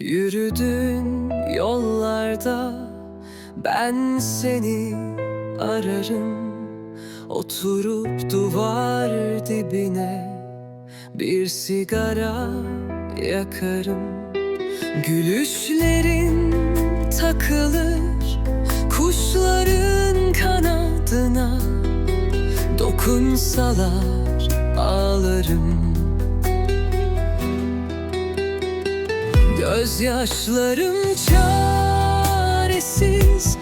Yürüdün yollarda ben seni ararım. Oturup duvar dibine bir sigara yakarım. Gülüşlerin takılır kuşların kanadına Dokunsalar ağlarım Gözyaşlarım çaresiz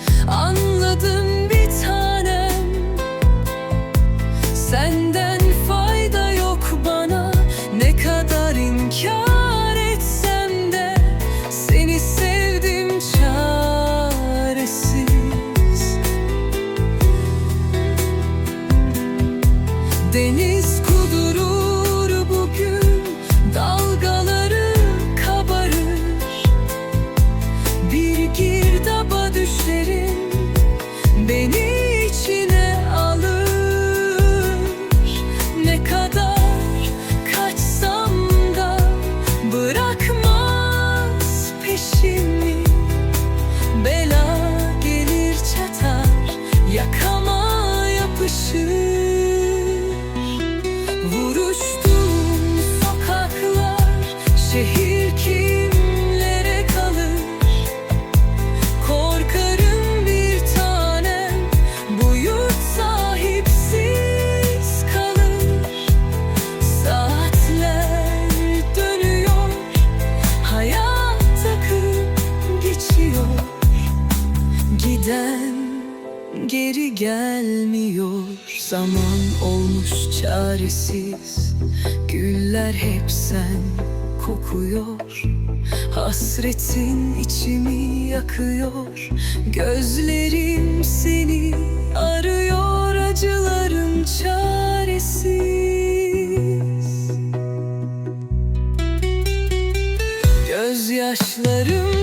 Beni içine alır. Ne kadar kaçsam da Bırakmaz peşimi. Bela gelir çatar Yakama yapışır. Vuruştum sokaklar Şehir geri gelmiyor. Zaman olmuş çaresiz. Güller hep sen kokuyor. Hasretin içimi yakıyor. Gözlerim seni arıyor. Acılarım çaresiz. Gözyaşlarım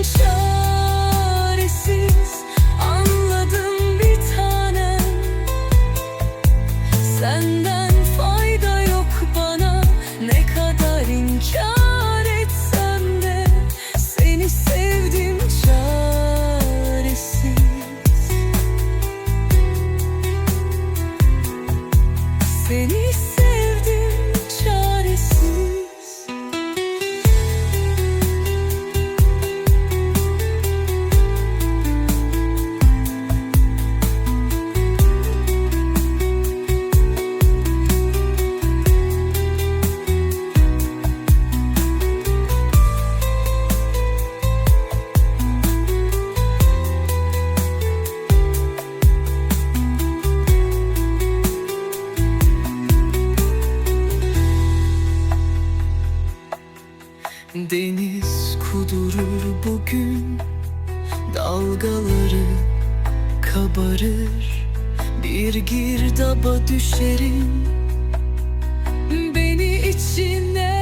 Seni Deniz kudurur bugün. Dalgaları kabarır Bir girdaba düşerim. Beni içine